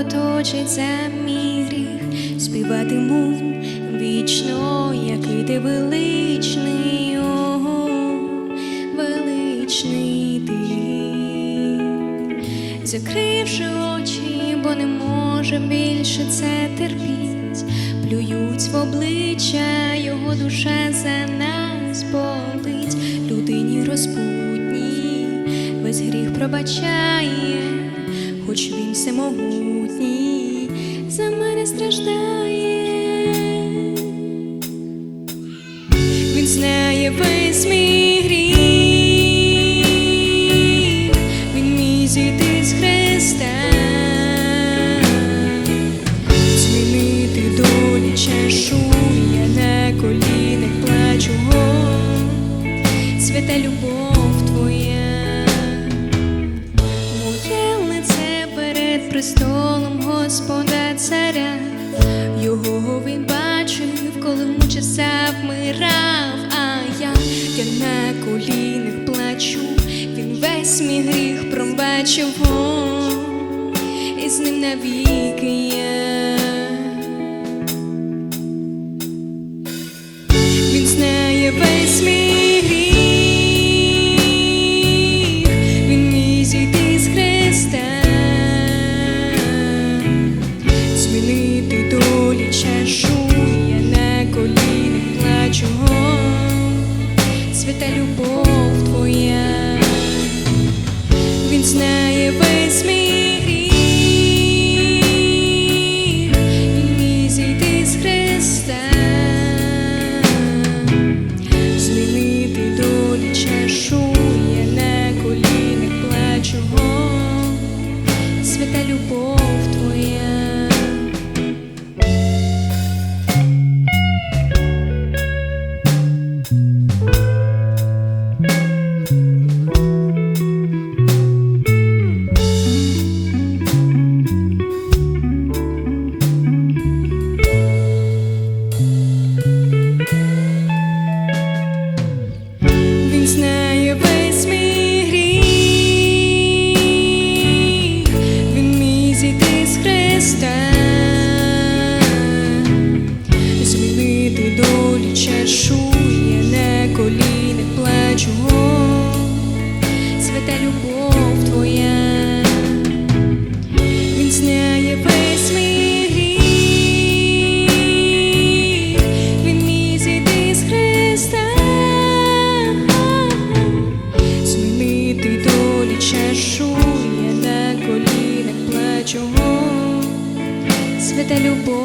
кров точиться мій гріх, співатиму вічно, який ти величний, Ого, величний ти. Закривши очі, бо не може більше це терпіть, плюють в обличчя, його душа за нас болить, людині розпутній, весь гріх пробачає, хоч він всемогутній, за мене страждає. Він знає престолом Господа царя, його він бачив, коли часах вмирав, а я, я на колінах плачу, він весь мій гріх пробачив, о, і з ним навіки я. Знає весь мій любов